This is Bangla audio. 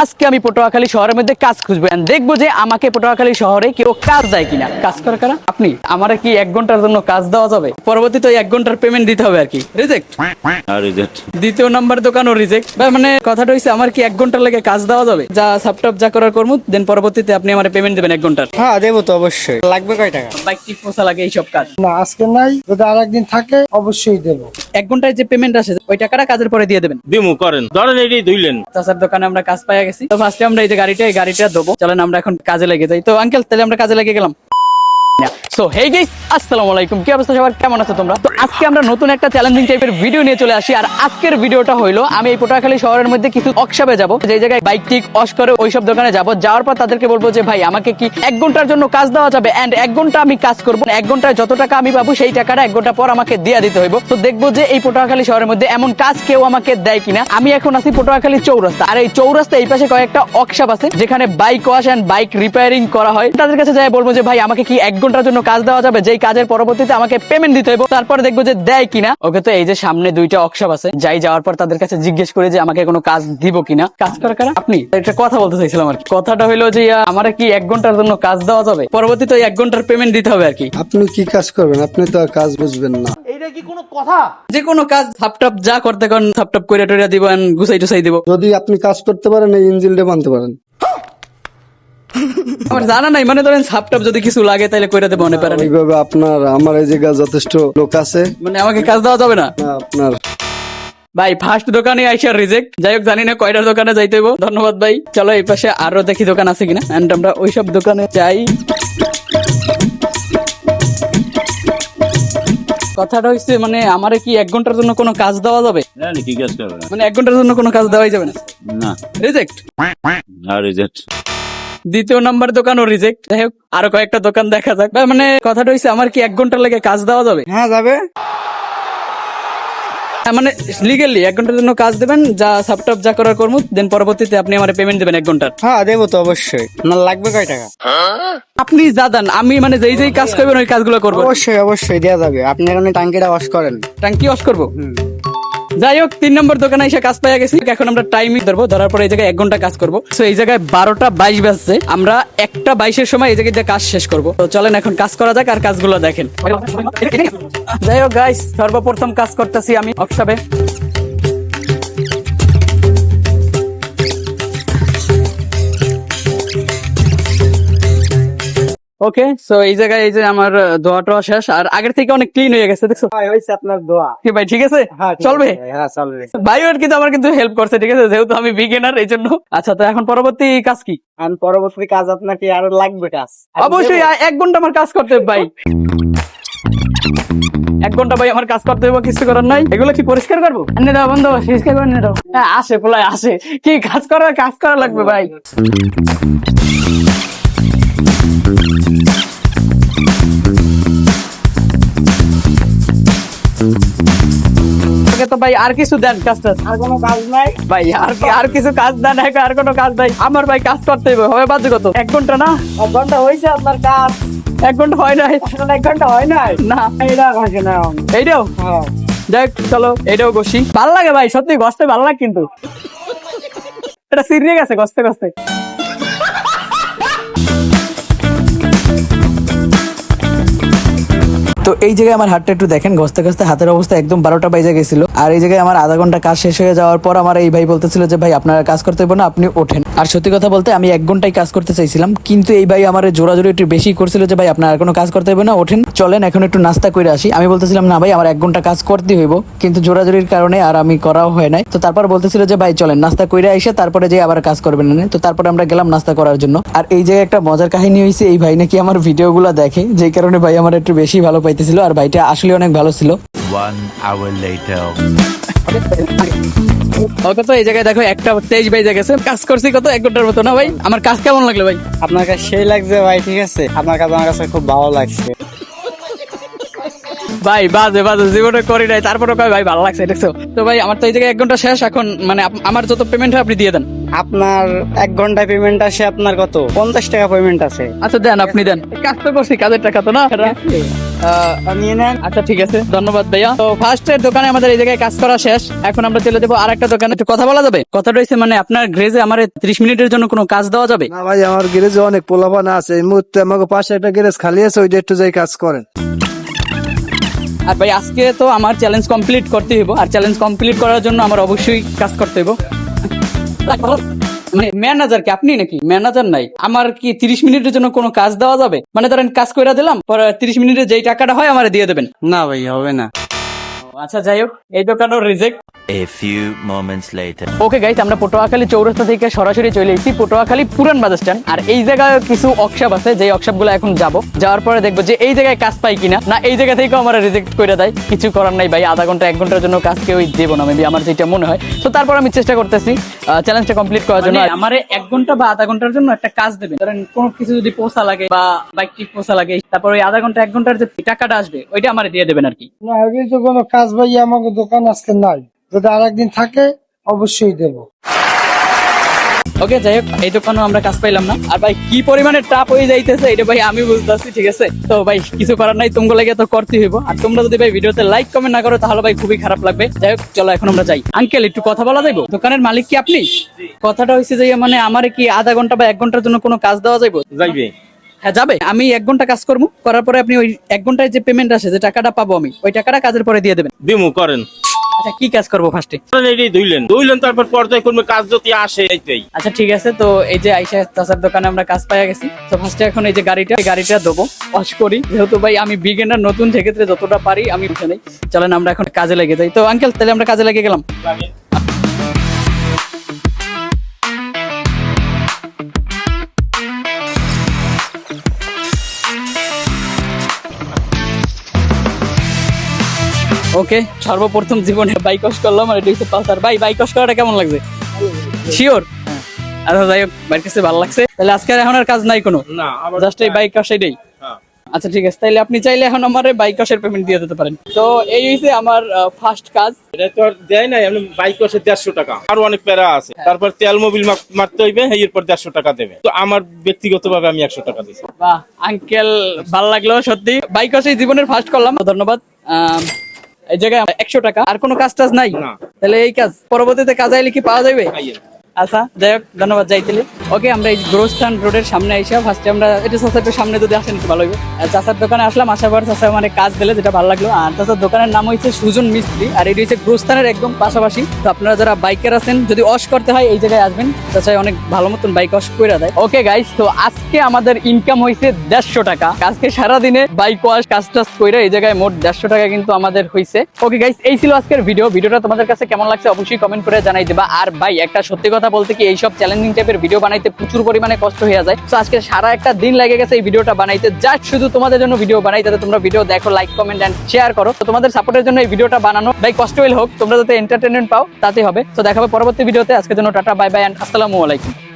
আজকে আমি পটুয়াখালী শহরের মধ্যে কাজ খুঁজবো। দেখব যে আমাকে পটুয়াখালী শহরে কেউ কাজ দেয় কিনা। কাজ করে কারা? আপনি। আমার কি এক ঘণ্টার জন্য কাজ দেওয়া যাবে? পরবর্তীতে এক ঘণ্টার পেমেন্ট দিতে হবে আর কি। রিজেক্ট আর রিজেক্ট দ্বিতীয় নাম্বার দোকানও রিজেক্ট মানে কথাটা হচ্ছে আমার কি এক ঘণ্টার লেগে কাজ দেওয়া যাবে? যা সাপটাপ যা করার করব দেন পরবর্তীতে আপনি আমার পেমেন্ট দেবেন এক ঘণ্টার। হ্যাঁ দেবো তো অবশ্যই। লাগবে কয় টাকা? বাইক টিপ পোষা লাগে এইসব কাজ? না আজকে নাই। যদি আর একদিন থাকে অবশ্যই দেবো। এক ঘন্টায় যে পেমেন্ট আসে ওই টাকাটা কাজের পরে দিয়ে দেবেন। দিমু করেন। ধরেন এটি ধুইলেন। চাচার দোকানে আমরা কাজ পাইয়া গেছি। তো ফার্স্টে আমরা এই যে গাড়িটা, এই গাড়িটা দেবো চলেন আমরা এখন কাজে লেগে যাই। তো আঙ্কেল তাহলে আমরা কাজে লেগে গেলাম? আসসালামু আলাইকুম। কি অবস্থা সবার? কেমন আছো তোমরা? তো আজকে আমরা নতুন একটা চ্যালেঞ্জিং টাইপের ভিডিও নিয়ে চলে আসি। আর আজকের ভিডিওটা হইল, আমি এই শহরের মধ্যে কিছু যাব। যে জায়গায় বাইক টিক অস করে দোকানে যাব। যাওয়ার পর তাদেরকে বলব যে, ভাই, আমাকে কি এক ঘণ্টার জন্য কাজ দেওয়া যাবে? এন্ড এক ঘণ্টা আমি কাজ করব। এক ঘন্টায় যত টাকা আমি পাবো, সেই টাকাটা এক ঘণ্টা পর আমাকে দিয়ে দিতে হইব। তো দেখব যে, এই পটুয়াখালী শহরের মধ্যে এমন কাজ কেউ আমাকে দেয় কিনা। আমি এখন আছি পটুয়াখালী চৌরাস্তা। আর এই চৌরাস্তা এই পাশে কয়েকটা অকশাপ আছে, যেখানে bike wash and bike repairing করা হয়। তাদের কাছে যাই বলব যে, ভাই, আমাকে কি এক ঘণ্টার জন্য কাজ দেওয়া যাবে যেই কাজের পরবর্তীতে আমাকে পেমেন্ট দিতে হবে তারপরে দেখব যে দেয় কিনা। ওকে তো এই যে সামনে দুইটা অকশাপ আছে যাই যাওয়ার পর তাদের কাছে জিজ্ঞেস করে যে আমাকে কোনো কাজ দিব কিনা। কাজ করার কারা আপনি? একটা কথা বলতে চাইছিলাম আর কি। কথাটা হলো যে আমার কি এক ঘণ্টার জন্য কাজ দেওয়া যাবে? পরবর্তীতে এক ঘণ্টার পেমেন্ট দিতে হবে আর কি। আপনি কি কাজ করবেন? আপনি তো আর কাজ বুঝবেন না। যে কোনো কাজ থাপটাপ যা করতে কোন থাপটাপ করে টরে দিব and গুছাই টুসাই দিব। যদি আপনি কাজ করতে পারেন এই ইঞ্জিনটা বানতে পারেন। আমার জানা নাই মানে ধরেন থাপটাপ যদি কিছু লাগে তাহলে করে দেবো মনে পারেন এইভাবে আপনার আমার এই জায়গায় যথেষ্ট লোক আছে। মানে আমাকে কাজ দেওয়া যাবে না? না, আপনার। ভাই ফার্স্ট দোকানে আইসার রিজেক্ট যাই হোক জানি না কয়টার দোকানে যাইতে হইব। ধন্যবাদ ভাই। চলো এই পাশে আরও দেখি দোকান আছে কিনা। এন্ড আমরা ওইসব দোকানে যাই। কথাটা হচ্ছে মানে আমারে কি এক ঘণ্টার জন্য কোনো কাজ দেওয়া যাবে? কি কাজ মানে এক ঘণ্টার জন্য কোনো কাজ দেওয়াই যাবে না? না। রিজেক্ট আর রিজেক্ট দ্বিতীয় নাম্বার দোকানও রিজেক্ট যাই হোক আরও কয়েকটা দোকান দেখা যাক। ভাই, মানে কথাটা হচ্ছে আমার কি এক ঘণ্টার লেগে কাজ দেওয়া যাবে? হ্যাঁ যাবে। হ্যাঁ, মানে লিগেলি এক ঘণ্টার জন্য কাজ দেবেন যা সাপটাপ যা করার করব দেন পরবর্তীতে আপনি আমার পেমেন্ট দেবেন এক ঘণ্টার। হ্যাঁ দেবো তো অবশ্যই। না লাগবে কয় টাকা? আপনি যা দেন আমি মানে যেই যেই কাজ করবেন ওই কাজগুলো করব। অবশ্যই অবশ্যই দেওয়া যাবে। আপনি এখন এই টাঙ্কিটা ওয়াশ করেন। ট্যাঙ্কি অফ করব? যাই হোক তিন নম্বর দোকানে এসে কাজ পাইয়া গেছি। এখন আমরা টাইমিং ধরবো, ধরার পরে এই জায়গায় এক ঘণ্টা কাজ করব। তো এই জায়গায় বারোটা বাইশ বাজছে। আমরা একটা বাইশের সময় এই জায়গায় কাজ শেষ করব। তো চলেন এখন কাজ করা যাক আর কাজগুলো দেখেন। যাই হোক গাইস সর্বপ্রথম কাজ করতেছি আমি অক্সাবে ওকে সো এই জায়গায় এই যে আমার দোয়া টোয়া শেষ। আর আগের থেকে অনেক ক্লিন হয়ে গেছে দেখছ? হ্যাঁ হয়েছে আপনার দোয়া। কি ভাই ঠিক আছে? হ্যাঁ চলবে? হ্যাঁ চলবে। ভাইও আর কিন্তু আমার কিন্তু হেল্প করছে ঠিক আছে? যেহেতু আমি বিগিনার এই জন্য। আচ্ছা তো এখন পরবর্তী কাজ কি? আর পরবর্তী কাজ আপনার কি আরও লাগবে কাজ? অবশ্যই এক ঘণ্টা আমার কাজ করতে হবে ভাই। এক ঘণ্টা ভাই আমার কাজ করতে হবে কিছু করার নাই। এগুলো কি পরিষ্কার করব? এনে দাও বন্ধ পরিষ্কার করে নিয়ে দাও। হ্যাঁ আসে পোলায় আসে। কি কাজ করার কাজ করা লাগবে ভাই? তো ভাই আর কিছু দেন কাজ টাজ। আর কোনো কাজ নাই? ভাই আর কি আর কিছু কাজ দেন আর কোনো কাজ নাই। আমার ভাই কাজ করতে হবে হবে বাজে কত এক ঘণ্টা না? এক ঘণ্টা হয়েছে আপনার কাজ। এক ঘণ্টা হয় নাই। এক ঘণ্টা হয় নাই? না। এইটা হয়েছে না এইটাও হ্যাঁ। দেখ চলো এটাও বসি ভালো লাগে ভাই সত্যি গসতে ভালো লাগে কিন্তু। এটা সিরিয়ে গেছে গসতে গসতে তো এই জায়গায় আমার হাতটা একটু দেখেন ঘসতে ঘসতে হাতের অবস্থা একদম বারোটা বাইজে গেছিল। আর এই জায়গায় আমার আধা ঘণ্টা কাজ শেষ হয়ে যাওয়ার পর আমার এই ভাই বলতেছিল যে, ভাই, আপনারা কাজ করতে না, আপনি ওঠেন। আর সত্যি কথা বলতে আমি এক ঘন্টায় কাজ করতে চাইছিলাম, কিন্তু এই ভাই আমার জোরাজোরি একটু বেশি করছিল যে, ভাই, আপনার কোনো কাজ করতে হবে না, ওঠেন, চলেন, এখন একটু নাস্তা করে আসি। আমি বলতেছিলাম, না ভাই, আমার এক ঘণ্টা কাজ করতে হইব। কিন্তু জোরাজোরির কারণে আর আমি করাও হয় নাই। তো তারপর বলতেছিল যে, ভাই, চলেন, নাস্তা করে এসে তারপরে যে আবার কাজ করবেন না তো তারপরে আমরা গেলাম নাস্তা করার জন্য। আর এই জায়গায় একটা মজার কাহিনী হয়েছে এই ভাই নাকি আমার ভিডিওগুলো দেখে, যেই কারণে ভাই আমার একটু বেশি ভালো পাইতেছিল আর ভাইটা আসলে অনেক ভালো ছিল। One ওকে তো এই জায়গায় দেখো একটা তেইশ বাইজে গেছে। কাজ করছি কত? এক ঘণ্টার মতো না ভাই? আমার কাজ কেমন লাগল ভাই? আপনার কাছে সেই লাগছে ভাই ঠিক আছে? আপনার কাছে আমার কাছে খুব ভালো লাগছে। ভাই বাজে বাজে জীবনে করি নাই। তারপরে কয় ভাই ভালো লাগছে দেখছ তো। ভাই আমার তো এই জায়গায় এক ঘণ্টা শেষ। এখন মানে আমার যত পেমেন্ট হয় আপনি দিয়ে দেন। আপনার এক ঘণ্টা পেমেন্ট আছে আপনার কত? পঞ্চাশ টাকা পেমেন্ট আছে। আচ্ছা দেন আপনি দেন। কাজ তো করছি কাজের টাকা তো না? নিয়ে নেন। আচ্ছা ঠিক আছে। ধন্যবাদ ভাইয়া। তো ফার্স্ট এর দোকানে আমাদের এই জায়গায় কাজ করা শেষ। এখন আমরা চলে যাব আর একটা দোকানে। একটু কথা বলা যাবে? কথাটা হচ্ছে মানে আপনার গ্রেজে আমার ত্রিশ মিনিটের জন্য কোনো কাজ দেওয়া যাবে? না ভাই আমার গ্যারেজে অনেক পোলাপানা আছে। এই মুহূর্তে আমাকে পাশে একটা গ্যারেজ খালি আছে ওইটা একটু যাই কাজ করেন। আর ভাই আজকে তো আমার চ্যালেঞ্জ কমপ্লিট করতে হইব। আর চ্যালেঞ্জ কমপ্লিট করার জন্য আমার অবশ্যই কাজ করতে হইব। মানে ম্যানেজার কি? আপনি নাকি? ম্যানেজার নাই। আমার কি তিরিশ মিনিটের জন্য কোনো কাজ দেওয়া যাবে? মানে ধরেন কাজ করে দিলাম, পরে তিরিশ মিনিটে যেই টাকাটা হয় আমার দিয়ে দেবেন। না ভাই, হবে না। আচ্ছা যাই হোক এই দোকানও reject A few moments later. Okay guys আমরা পটুয়াখালী চৌরাস্তা থেকে সরাসরি চলে এসেছি পটুয়াখালী পুরান বাজার স্ট্যান্ড। আর এই জায়গায় কিছু অকশাপ আছে যে অকশাপগুলো এখন যাব। যাওয়ার পরে দেখব যে এই জায়গায় কাজ পাই কিনা। না এই জায়গা থেকেও আমরা রিজেক্ট করে দেয়। কিছু করার নাই ভাই। আধা ঘণ্টা এক ঘণ্টার জন্য কাজ কেউ দেবো না। মেবি আমার যেটা মনে হয়। তো তারপর আমি চেষ্টা করতেছি চ্যালেঞ্জটা কমপ্লিট করার জন্য। আমার এক ঘণ্টা বা আধা ঘণ্টার জন্য একটা কাজ দেবেন ধরেন কোনো কিছু যদি পোষা লাগে বা বাইক টিক পোষা লাগে তারপর ওই আধা ঘণ্টা এক ঘণ্টার যে টাকাটা আসবে ওইটা আমার দিয়ে দেবেন আর কি। না কোনো কাজ ভাই আমাকে দোকান আজকে নাই। যদি আরেকদিন থাকে অবশ্যই দেবো। ওকে যাই হোক এই দোকানেও আমরা কাজ পাইলাম না। আর ভাই কি পরিমাণে টাপ হয়ে যাইতেছে এটা ভাই আমি বুঝতেছি ঠিক আছে? তো ভাই কিছু করার নাই তোমাকে লাগে তো করতে হইব। আর তোমরা যদি ভাই ভিডিওতে লাইক কমেন্ট না করো তাহলে ভাই খুবই খারাপ লাগবে। যাই হোক চলো এখন আমরা যাই। আঙ্কেল একটু কথা বলা যাইবো? দোকানের মালিক কি আপনি? কথাটা হয়েছে যে মানে আমার কি আধা ঘণ্টা বা এক ঘণ্টার জন্য কোনো কাজ দেওয়া যাইবো? যাইবে। হ্যাঁ যাবে। আমি এক ঘণ্টা কাজ করব করার পরে আপনি ওই এক ঘন্টায় যে পেমেন্ট আসে যে টাকাটা পাবো আমি ওই টাকাটা কাজের পরে দিয়ে দেবেন। দিমু করেন। আচ্ছা কি কাজ করব ফার্স্টে ধরেন ধুইলেন। ধুইলেন তারপর পর্যায়ক্রমে কাজ যদি আসে এইটাই আচ্ছা ঠিক আছে তো এই যে আইসা চাচার দোকানে আমরা কাজ পাইয়া গেছি। তো ফার্স্টে এখন এই যে গাড়িটা এই গাড়িটা দেবো ওয়াশ করি। যেহেতু ভাই আমি বিগেনার নতুন সেক্ষেত্রে যতটা পারি আমি উঠে নেই। চলেন আমরা এখন কাজে লেগে যাই। তো আঙ্কেল তাহলে আমরা কাজে লেগে গেলাম। ওকে সর্বপ্রথম জীবনে বাইক ওয়াশ করলাম আর এটা হচ্ছে পালসার। ভাই বাইক ওয়াশ করাটা কেমন লাগছে? শিওর আচ্ছা যাই হোক বাইক কাছে ভালো লাগছে। তাহলে আজকে এখন আর কাজ নাই কোনো? না জাস্ট এই বাইক ওয়াশ এটাই হ্যাঁ। আচ্ছা ঠিক আছে। তাইলে আপনি চাইলে এখন আমার বাইক ওয়াশের পেমেন্ট দিয়ে দিতে পারেন। তো এই হইছে আমার ফার্স্ট কাজ। এটা তো দেয় নাই আপনি বাইক আসে দেড়শো টাকা। আরও অনেক প্যারা আছে। তারপর তেল মোবিল মারতে হইবে এরপর দেড়শো টাকা দেবে। তো আমার ব্যক্তিগত ভাবে আমি একশো টাকা দিচ্ছি বাহ আঙ্কেল ভালো লাগল সত্যি। বাইক ওয়াশে জীবনের ফার্স্ট করলাম ধন্যবাদ। আম, এই জায়গায় একশো টাকা। আর কোনো কাজ টাজ নাই তাহলে এই কাজ পরবর্তীতে কাজ আইলে কি পাওয়া যাবে। আচ্ছা যাই হোক, ধন্যবাদ, যাইতেলে। ওকে আমরা এই গ্রোস্থান রোডের সামনে আইসা ফার্স্টে আমরা, এটা চাষা একটু সামনে যদি আসেন একটু ভালো হবে চাষার দোকানে আসলাম, আসার পর চাষা মানে কাজ দিলে, যেটা ভালো লাগল। আর চাষার দোকানের নাম হচ্ছে সুজন মিস্ত্রি, আর এটি হচ্ছে গ্রোস্থানের একদম পাশাপাশি। তো আপনারা যারা বাইকার আছেন, যদি ওয়াশ করতে হয়, এই জায়গায় আসবেন। চাষায় অনেক ভালো মতন বাইক ওয়াশ করে দেয়। ওকে গাইস তো আজকে আমাদের ইনকাম হয়েছে দেড়শো টাকা। আজকে সারাদিনে বাইক ওয়াশ কাজ টাজ করে এই জায়গায় মোট দেড়শো টাকা কিন্তু আমাদের হয়েছে ওকে গাইস এই ছিল আজকের ভিডিও ভিডিওটা তোমাদের কাছে কেমন লাগছে অবশ্যই কমেন্ট করে জানাই দেবা। আর ভাই, একটা সত্যি কথা বলতে কি এইসব চ্যালেঞ্জিং টাইপের ভিডিও বানাইতে প্রচুর পরিমাণে কষ্ট হয়ে যায়। তো আজকে সারা একটা দিন লেগে গেছে এই ভিডিওটা বানাইতে। জাস্ট শুধু তোমাদের জন্য ভিডিও বানাই, যাতে তোমরা ভিডিও দেখো লাইক কমেন্ট অ্যান্ড শেয়ার করো। তো তোমাদের সাপোর্টের জন্য এই ভিডিওটা বানানো। ভাই, কষ্ট হোক, তোমরা যাতে এন্টারটেনমেন্ট পাও তাতে হবে। তো দেখাবে পরবর্তী ভিডিওতে আজকের জন্য টাটা বাই বাই অ্যান্ড আসসালামু আলাইকুম।